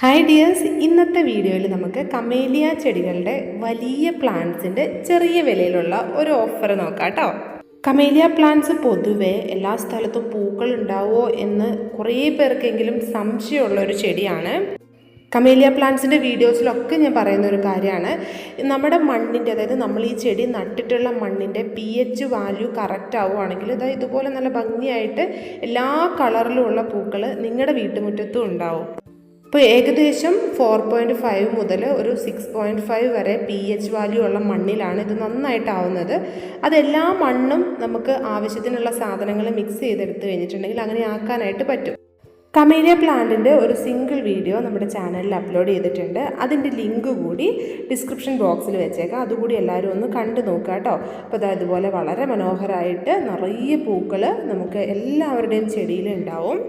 Hi dears ഇന്നത്തെ വീഡിയോയിൽ നമുക്ക് കമേലിയ ചെടികളുടെ വലിയ പ്ലാന്റ്സിന്റെ ചെറിയ വിലയിലുള്ള ഒരു ഓഫർ നോക്കാം കേട്ടോ. കമേലിയ പ്ലാന്റ്സ് പൊതുവെ എല്ലാ സ്ഥലത്തും പൂക്കൾ ഉണ്ടാവുമോ എന്ന് കുറേ പേർക്കെങ്കിലും സംശയമുള്ള ഒരു ചെടിയാണ്. കമേലിയ പ്ലാന്റ്സിന്റെ വീഡിയോസിലൊക്കെ ഞാൻ പറയുന്ന ഒരു കാര്യമാണ്. നമ്മുടെ മണ്ണിന്റെ അതായത് നമ്മൾ ഈ ചെടി നട്ടിട്ടുള്ള മണ്ണിന്റെ പി എച്ച് വാല്യൂ കറക്റ്റ് ആവുകയാണെങ്കിൽ ഇതാ ഇതുപോലെ നല്ല ഭംഗിയായിട്ട് എല്ലാ കളറിലുമുള്ള പൂക്കൾ നിങ്ങളുടെ വീട്ടുമുറ്റത്തും ഉണ്ടാവും. ഇപ്പോൾ ഏകദേശം ഫോർ പോയിന്റ് ഫൈവ് മുതൽ ഒരു സിക്സ് പോയിന്റ് ഫൈവ് വരെ പി എച്ച് വാല്യൂ ഉള്ള മണ്ണിലാണ് ഇത് നന്നായിട്ടാവുന്നത്. അതെല്ലാ മണ്ണും നമുക്ക് ആവശ്യത്തിനുള്ള സാധനങ്ങൾ മിക്സ് ചെയ്തെടുത്ത് കഴിഞ്ഞിട്ടുണ്ടെങ്കിൽ അങ്ങനെ ആക്കാനായിട്ട് പറ്റും. കമേലിയ പ്ലാന്റിന്റെ ഒരു സിംഗിൾ വീഡിയോ നമ്മുടെ ചാനലിൽ അപ്ലോഡ് ചെയ്തിട്ടുണ്ട്. അതിന്റെ ലിങ്ക് കൂടി ഡിസ്ക്രിപ്ഷൻ ബോക്സിൽ വെച്ചേക്കാം. അതുകൂടി എല്ലാവരും ഒന്ന് കണ്ടു നോക്കുക കേട്ടോ. അപ്പോൾ അത് അതുപോലെ വളരെ മനോഹരമായിട്ട് നിറയെ പൂക്കൾ നമുക്ക് എല്ലാവരുടെയും ചെടിയിൽ ഉണ്ടാവും.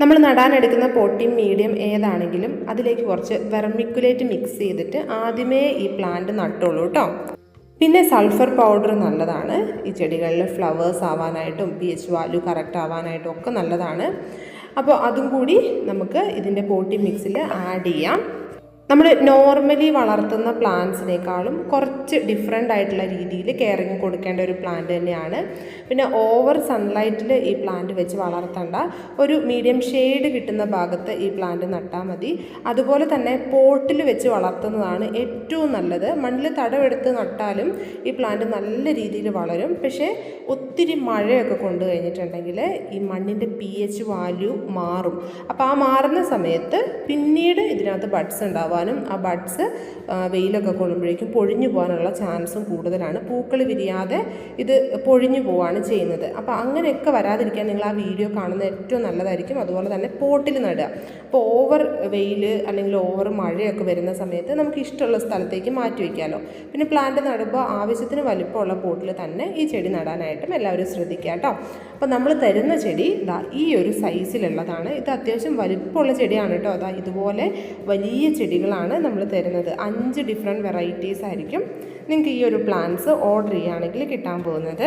നമ്മൾ നടാനെടുക്കുന്ന പൊട്ടിയും മീഡിയം ഏതാണെങ്കിലും അതിലേക്ക് കുറച്ച് വെർമിക്കുലേറ്റ് മിക്സ് ചെയ്തിട്ട് ആദ്യമേ ഈ പ്ലാന്റ് നട്ടുള്ളൂ കേട്ടോ പിന്നെ സൾഫർ പൗഡർ നല്ലതാണ്. ഈ ചെടികളിൽ ഫ്ലവേഴ്സ് ആവാനായിട്ടും പി എച്ച് വാല്യൂ കറക്റ്റ് ആവാനായിട്ടും ഒക്കെ നല്ലതാണ്. അപ്പോൾ അതും കൂടി നമുക്ക് ഇതിന്റെ പോട്ടി മിക്സിൽ ആഡ് ചെയ്യാം. നമ്മൾ നോർമലി വളർത്തുന്ന പ്ലാന്റ്സിനേക്കാളും കുറച്ച് ഡിഫറെന്റ് ആയിട്ടുള്ള രീതിയിൽ കെയറിങ് കൊടുക്കേണ്ട ഒരു പ്ലാന്റ് തന്നെയാണ്. പിന്നെ ഓവർ സൺലൈറ്റിൽ ഈ പ്ലാന്റ് വെച്ച് വളർത്തണ്ട. ഒരു മീഡിയം ഷെയ്ഡ് കിട്ടുന്ന ഭാഗത്ത് ഈ പ്ലാന്റ് നട്ടാൽ മതി. അതുപോലെ തന്നെ പോട്ടിൽ വെച്ച് വളർത്തുന്നതാണ് ഏറ്റവും നല്ലത്. മണ്ണിൽ തടവെടുത്ത് നട്ടാലും ഈ പ്ലാന്റ് നല്ല രീതിയിൽ വളരും. പക്ഷേ ഒത്തിരി മഴയൊക്കെ കൊണ്ടു കഴിഞ്ഞിട്ടുണ്ടെങ്കിൽ ഈ മണ്ണിന്റെ പി എച്ച് വാല്യൂ മാറും. അപ്പോൾ ആ മാറുന്ന സമയത്ത് പിന്നീട് ഇതിനകത്ത് ബഡ്സ് ഉണ്ടാവാനും ആ ബഡ്സ് വെയിലൊക്കെ കൊള്ളുമ്പോഴേക്കും പൊഴിഞ്ഞു പോകാനുള്ള ചാൻസും കൂടുതലാണ്. പൂക്കൾ വിരിയാതെ ഇത് പൊഴിഞ്ഞു പോവാണ് ചെയ്യുന്നത്. അപ്പോൾ അങ്ങനെയൊക്കെ വരാതിരിക്കാൻ നിങ്ങൾ ആ വീഡിയോ കാണുന്നത് ഏറ്റവും നല്ലതായിരിക്കും. അതുപോലെ തന്നെ പോട്ടിൽ നടുക. അപ്പോൾ ഓവർ വെയിൽ അല്ലെങ്കിൽ ഓവർ മഴയൊക്കെ വരുന്ന സമയത്ത് നമുക്ക് ഇഷ്ടമുള്ള സ്ഥലത്തേക്ക് മാറ്റി വയ്ക്കാമല്ലോ പിന്നെ പ്ലാന്റ് നടുമ്പോൾ ആവശ്യത്തിന് വലിപ്പമുള്ള പോട്ടിൽ തന്നെ ഈ ചെടി നടാനായിട്ടും എല്ലാവരും ശ്രദ്ധിക്കുക കേട്ടോ. അപ്പോൾ നമ്മൾ തരുന്ന ചെടി ഇതാ ഈ ഒരു സൈസിലുള്ളതാണ് ഇത് അത്യാവശ്യം വലിപ്പമുള്ള ചെടിയാണ് കേട്ടോ. അതാ ഇതുപോലെ വലിയ ചെടികളാണ് നമ്മൾ തരുന്നത്. അഞ്ച് ഡിഫറെന്റ് വെറൈറ്റീസ് ആയിരിക്കും നിങ്ങൾക്ക് ഈ ഒരു പ്ലാന്റ്സ് ഓർഡർ ചെയ്യുകയാണെങ്കിൽ കിട്ടാൻ പോകുന്നത്.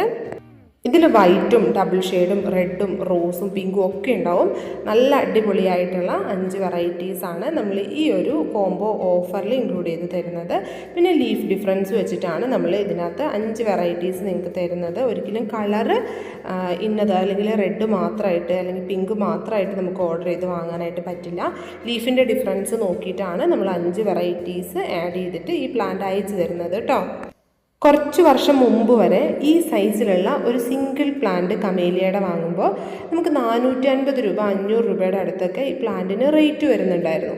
ഇതിൽ വൈറ്റും ഡബിൾ ഷെയ്ഡും റെഡും റോസും പിങ്കും ഒക്കെ ഉണ്ടാവും. നല്ല അടിപൊളിയായിട്ടുള്ള അഞ്ച് വെറൈറ്റീസാണ് നമ്മൾ ഈ ഒരു കോംബോ ഓഫറിൽ ഇൻക്ലൂഡ് ചെയ്ത് തരുന്നത്. പിന്നെ ലീഫ് ഡിഫറൻസ് വെച്ചിട്ടാണ് നമ്മൾ ഇതിനകത്ത് അഞ്ച് വെറൈറ്റീസ് നിങ്ങൾക്ക് തരുന്നത്. ഒരിക്കലും കളറ് ഇന്നത് അല്ലെങ്കിൽ റെഡ് മാത്രമായിട്ട് അല്ലെങ്കിൽ പിങ്ക് മാത്രമായിട്ട് നമുക്ക് ഓർഡർ ചെയ്ത് വാങ്ങാനായിട്ട് പറ്റില്ല. ലീഫിന്റെ ഡിഫറൻസ് നോക്കിയിട്ടാണ് നമ്മൾ അഞ്ച് വെറൈറ്റീസ് ആഡ് ചെയ്തിട്ട് ഈ പ്ലാന്റ് അയച്ചു തരുന്നത് കേട്ടോ കുറച്ച് വർഷം മുമ്പ് വരെ ഈ സൈസിലുള്ള ഒരു സിംഗിൾ പ്ലാന്റ് കമേലിയയുടെ വാങ്ങുമ്പോൾ നമുക്ക് നാനൂറ്റി അൻപത് രൂപ അഞ്ഞൂറ് രൂപയുടെ അടുത്തൊക്കെ ഈ പ്ലാന്റിന് റേറ്റ് വരുന്നുണ്ടായിരുന്നു.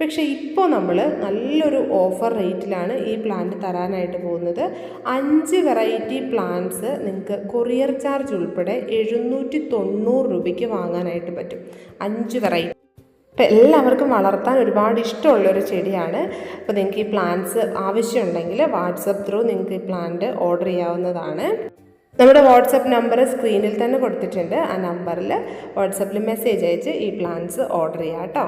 പക്ഷേ ഇപ്പോൾ നമ്മൾ നല്ലൊരു ഓഫർ റേറ്റിലാണ് ഈ പ്ലാന്റ് തരാനായിട്ട് പോകുന്നത്. അഞ്ച് വെറൈറ്റി പ്ലാന്റ്സ് നിങ്ങൾക്ക് കൊറിയർ ചാർജ് ഉൾപ്പെടെ എഴുന്നൂറ്റി തൊണ്ണൂറ് രൂപയ്ക്ക് വാങ്ങാനായിട്ട് പറ്റും. അഞ്ച് വെറൈറ്റി അപ്പോൾ എല്ലാവർക്കും വളർത്താൻ ഒരുപാട് ഇഷ്ടമുള്ളൊരു ചെടിയാണ്. അപ്പോൾ നിങ്ങൾക്ക് ഈ പ്ലാന്റ്സ് ആവശ്യമുണ്ടെങ്കിൽ വാട്സപ്പ് ത്രൂ നിങ്ങൾക്ക് ഈ പ്ലാന്റ് ഓർഡർ ചെയ്യാവുന്നതാണ്. നമ്മുടെ വാട്സപ്പ് നമ്പർ സ്ക്രീനിൽ തന്നെ കൊടുത്തിട്ടുണ്ട്. ആ നമ്പറിൽ വാട്സപ്പിൽ മെസ്സേജ് അയച്ച് ഈ പ്ലാന്റ്സ് ഓർഡർ ചെയ്യാം കേട്ടോ.